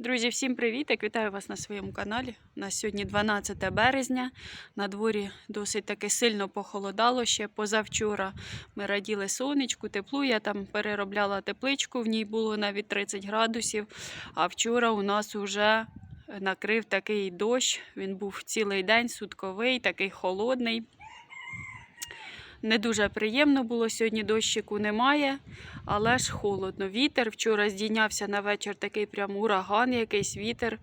Друзі, всім привіт! Вітаю вас на своєму каналі. У нас сьогодні 12 березня. На дворі досить таки сильно похолодало ще позавчора. Ми раділи сонечку, теплу. Я там переробляла тепличку, в ній було навіть 30 градусів. А вчора у нас уже накрив такий дощ. Він був цілий день сутковий, такий холодний. Не дуже приємно було сьогодні дощику немає, але ж холодно. Вітер вчора здійнявся на вечір такий прям ураган, якийсь вітер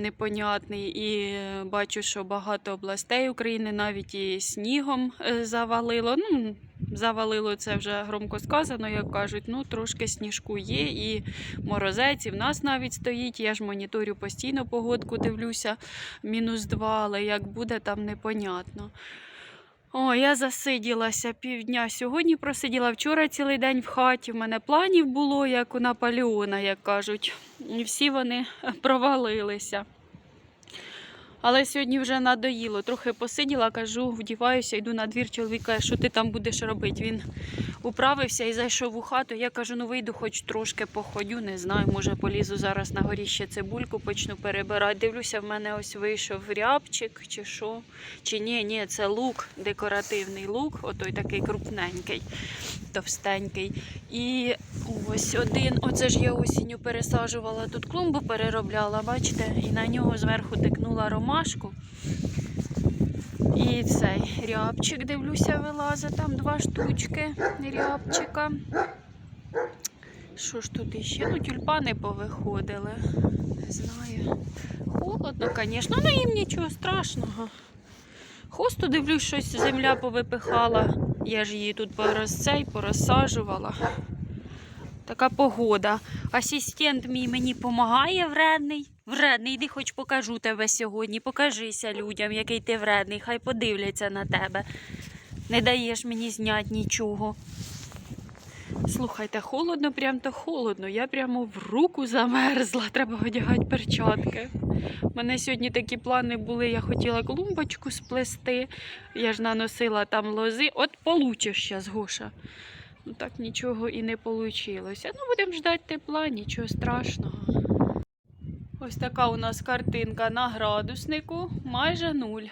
непонятний. І е, бачу, що багато областей України навіть і снігом е, завалило. Ну, завалило це вже громко сказано, як кажуть. Ну, трошки сніжку є, і морозець, і в нас навіть стоїть. Я ж моніторю постійно погодку, дивлюся, мінус два, але як буде, там непонятно. О, я засиділася півдня. Сьогодні просиділа вчора цілий день в хаті. В мене планів було, як у Наполеона, як кажуть. І всі вони провалилися. Але сьогодні вже надоїло. Трохи посиділа, кажу, вдіваюся, йду на двір. чоловіка, що ти там будеш робити. Він управився і зайшов у хату. Я кажу, ну вийду, хоч трошки походю, не знаю, може полізу зараз на горі ще цибульку, почну перебирати. Дивлюся, в мене ось вийшов рябчик чи що. Чи ні, ні, це лук, декоративний лук, отой такий крупненький, товстенький. І ось один, оце ж я осінню пересаджувала, тут клумбу переробляла, бачите, і на нього зверху тикнула ромашку. І цей рябчик, дивлюся, вилазить там два штучки рябчика. Що ж тут іще? Ну, тюльпани повиходили. Не знаю. Холодно, звісно, ну їм нічого страшного. Хосту дивлюсь, щось земля повипихала. Я ж її тут порозцей, порозсаджувала. Така погода. Асистент мій мені допомагає вредний. Вредний, іди хоч покажу тебе сьогодні. Покажися людям, який ти вредний, хай подивляться на тебе. Не даєш мені зняти нічого. Слухайте, холодно, прям то холодно. Я прямо в руку замерзла, треба одягати перчатки. У мене сьогодні такі плани були, я хотіла клумбочку сплести. Я ж наносила там лози. От получиш зараз, Гоша. Ну так нічого і не вийшло. Ну, будемо ждати тепла, нічого страшного. Ось така у нас картинка на градуснику, майже нуль.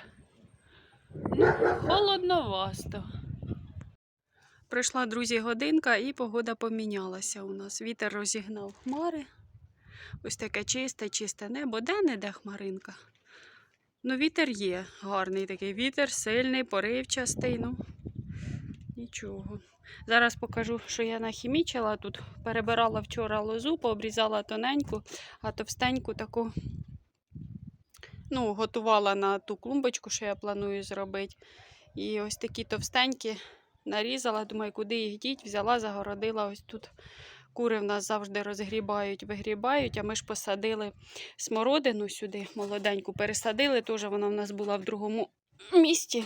Ну, холодновасто. Пройшла, друзі, годинка і погода помінялася у нас. Вітер розігнав хмари. Ось таке чисте, чисте небо. Де не де хмаринка? Ну, вітер є гарний такий вітер, сильний, поривчастий. Ну, нічого. Зараз покажу, що я нахімічила. Тут перебирала вчора лозу, пообрізала тоненьку, а товстеньку таку ну, готувала на ту клумбочку, що я планую зробити. І ось такі товстенькі нарізала, думаю, куди їх діть, взяла, загородила ось тут. Кури в нас завжди розгрібають, вигрібають, а ми ж посадили смородину сюди, молоденьку, пересадили, теж вона в нас була в другому місті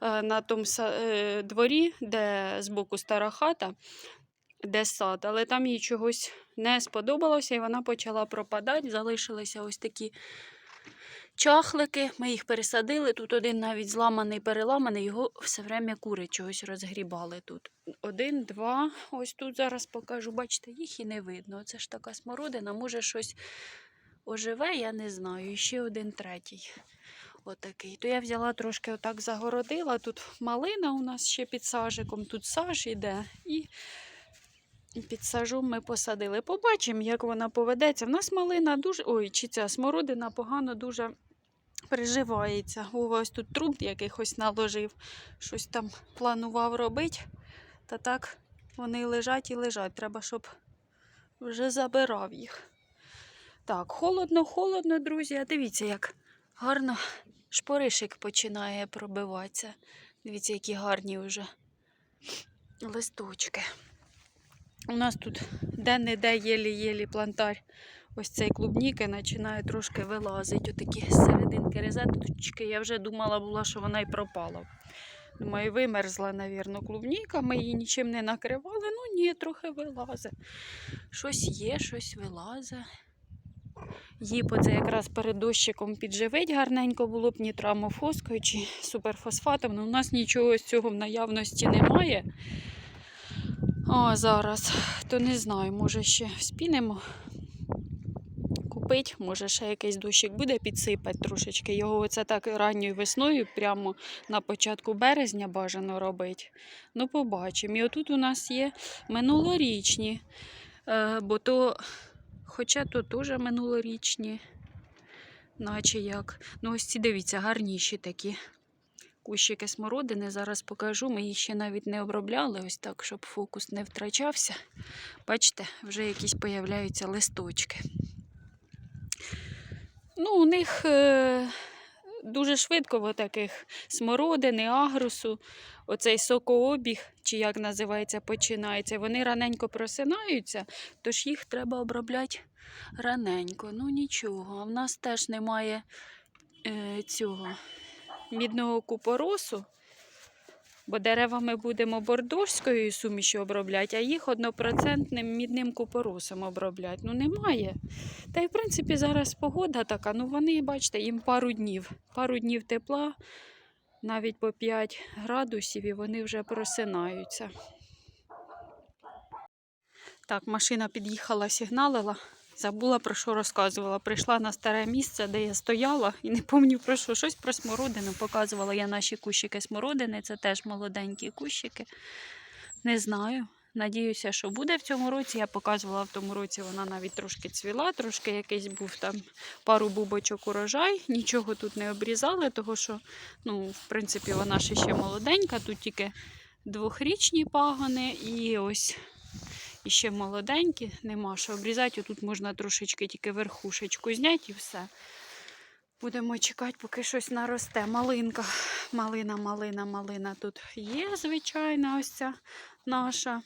на тому е, дворі, де збоку стара хата, де сад, але там їй чогось не сподобалося, і вона почала пропадати. Залишилися ось такі чахлики. Ми їх пересадили. Тут один навіть зламаний, переламаний, його все время кури чогось розгрібали тут. Один, два. Ось тут зараз покажу. Бачите, їх і не видно. Це ж така смородина, може щось оживе, я не знаю. І ще один третій. Отакий. То я взяла трошки отак загородила. Тут малина у нас ще під сажиком, тут саж іде. І під сажом ми посадили. Побачимо, як вона поведеться. В нас малина дуже. Ой, чи ця смородина погано дуже приживається. Вова ось тут труб якихось наложив, щось там планував робити. Та так вони лежать і лежать. Треба, щоб вже забирав їх. Так, холодно, холодно, друзі. А дивіться, як гарно шпоришик починає пробиватися. Дивіться, які гарні вже листочки. У нас тут де-не-де єлі-єлі плантар. Ось цей клубніки починає трошки вилазити. Отакі серединки розеточки. Я вже думала була, що вона й пропала. Думаю, вимерзла, навірно, клубніка. Ми її нічим не накривали. Ну ні, трохи вилазить. Щось є, щось вилазить. Її б оце якраз перед дощиком підживить гарненько було б нітрамофоскою чи суперфосфатом. але у нас нічого з цього в наявності немає. О, зараз, то не знаю, може ще вспінемо потопить, може ще якийсь дощик буде підсипати трошечки. Його оце так ранньою весною, прямо на початку березня бажано робити. Ну, побачимо. І отут у нас є минулорічні, е, бо то, хоча то теж минулорічні, наче як. Ну, ось ці дивіться, гарніші такі. Кущики смородини зараз покажу. Ми їх ще навіть не обробляли, ось так, щоб фокус не втрачався. Бачите, вже якісь появляються листочки. Ну, у них е, дуже швидко в таких смородини, агрусу, оцей сокообіг, чи як називається, починається. Вони раненько просинаються, тож їх треба обробляти раненько. Ну нічого, в нас теж немає е, цього мідного купоросу. Бо дерева ми будемо бордоською сумішю обробляти, а їх однопроцентним мідним купоросом обробляти. Ну немає. Та й в принципі зараз погода така. Ну вони, бачите, їм пару днів. Пару днів тепла, навіть по 5 градусів, і вони вже просинаються. Так, машина під'їхала, сигналила. Забула про що розказувала. Прийшла на старе місце, де я стояла, і не пам'ятаю про що. Щось про смородину. Показувала я наші кущики смородини. Це теж молоденькі кущики. Не знаю. Надіюся, що буде в цьому році. Я показувала в тому році, вона навіть трошки цвіла, трошки якийсь був там пару бубочок урожай. Нічого тут не обрізали, тому що, ну, в принципі, вона ще ще молоденька. Тут тільки двохрічні пагони і ось і ще молоденькі, нема що обрізати. Тут можна трошечки тільки верхушечку зняти і все. Будемо чекати, поки щось наросте. Малинка, малина, малина, малина тут є, звичайна, ось ця наша.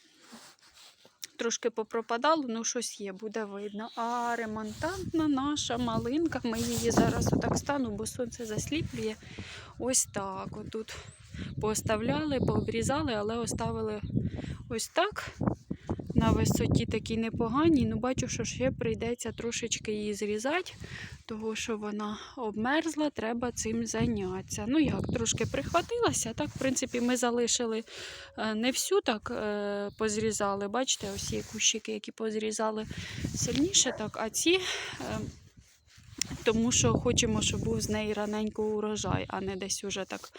Трошки попропадало, ну щось є, буде видно. А ремонтантна наша малинка, ми її зараз отак стану, бо сонце засліплює. Ось так. Отут пооставляли, пообрізали, але оставили ось так на висоті такій непоганій. Ну, бачу, що ще прийдеться трошечки її зрізати, тому що вона обмерзла, треба цим зайнятися. Ну як, трошки прихватилася. Так, в принципі, ми залишили е, не всю так е, позрізали. Бачите, ось є кущики, які позрізали сильніше, так, а ці. е, Тому що хочемо, щоб був з неї раненько урожай, а не десь уже так,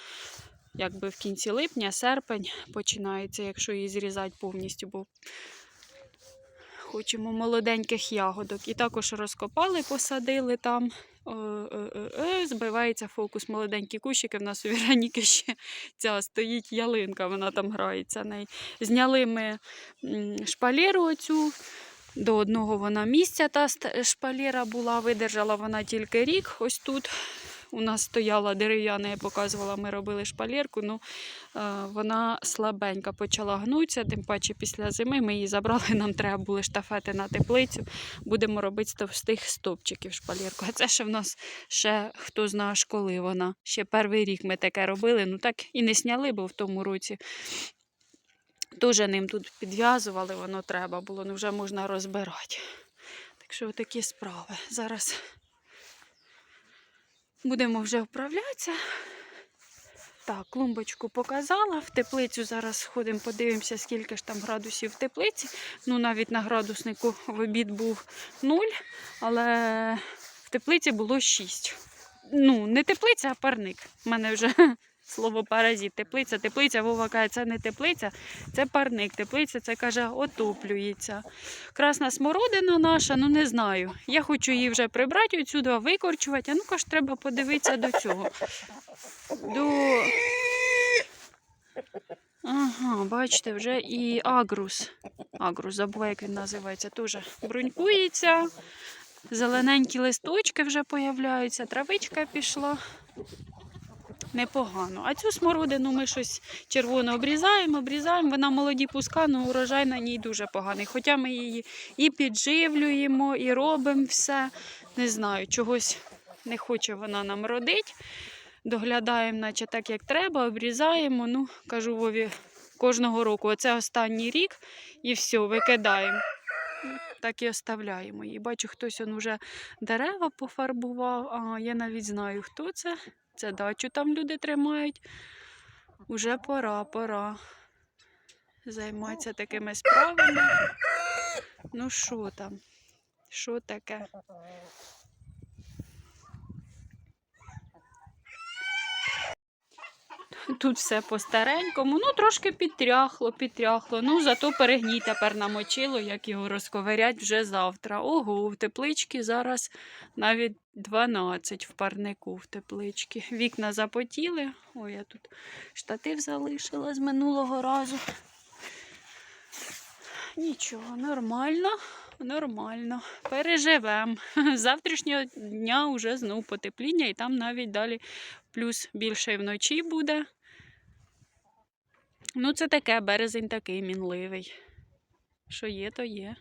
якби в кінці липня, серпень починається, якщо її зрізати повністю, бо хочемо молоденьких ягодок. І також розкопали, посадили там. Збивається фокус молоденькі кущики. В нас у Віроніки ще ця стоїть ялинка, вона там грається. Зняли ми шпалеру оцю. До одного вона місця та шпалера була, видержала вона тільки рік. Ось тут у нас стояла дерев'яна, я показувала, ми робили шпалерку. Ну, е, вона слабенька почала гнутися, тим паче після зими ми її забрали, нам треба були штафети на теплицю. Будемо робити з товстих стовпчиків шпалерку. А це ще в нас ще хто знає коли вона. Ще перший рік ми таке робили, ну так і не сняли, бо в тому році. Дуже ним тут підв'язували, воно треба було, ну вже можна розбирати. Так що такі справи. Зараз будемо вже вправлятися. Так, клумбочку показала. В теплицю зараз сходимо, подивимося, скільки ж там градусів в теплиці. Ну, навіть на градуснику в обід був 0, але в теплиці було 6. Ну, не теплиця, а парник. У мене вже слово паразит. Теплиця, теплиця, Вова каже, це не теплиця, це парник. Теплиця, це каже, отоплюється. Красна смородина наша, ну не знаю. Я хочу її вже прибрати отсюди, викорчувати. А ну-ка ж треба подивитися до цього. До... Ага, бачите, вже і агрус. Агрус, забуваю, як він називається, теж брунькується. Зелененькі листочки вже появляються, травичка пішла. Непогано. А цю смородину ми щось червоне обрізаємо, обрізаємо. Вона молоді пуска, але урожай на ній дуже поганий. Хоча ми її і підживлюємо, і робимо все. Не знаю, чогось не хоче вона нам родити. Доглядаємо, наче так, як треба, обрізаємо. Ну, кажу Вові, кожного року. Оце останній рік і все, викидаємо. Так і оставляємо її. Бачу, хтось он вже дерева пофарбував. А я навіть знаю, хто це. Це дачу там люди тримають. Уже пора, пора займатися такими справами. Ну що там? Що таке? Тут все по-старенькому, ну трошки підтряхло, підтряхло. Ну, зато перегній тепер намочило, як його розковирять вже завтра. Ого, в тепличці зараз навіть 12 в парнику в тепличці. Вікна запотіли. Ой, я тут штатив залишила з минулого разу. Нічого, нормально, нормально. Переживемо. Завтрашнього дня вже знову потепління, і там навіть далі плюс більше вночі буде. Ну, це таке, березень такий мінливий. Що є, то є.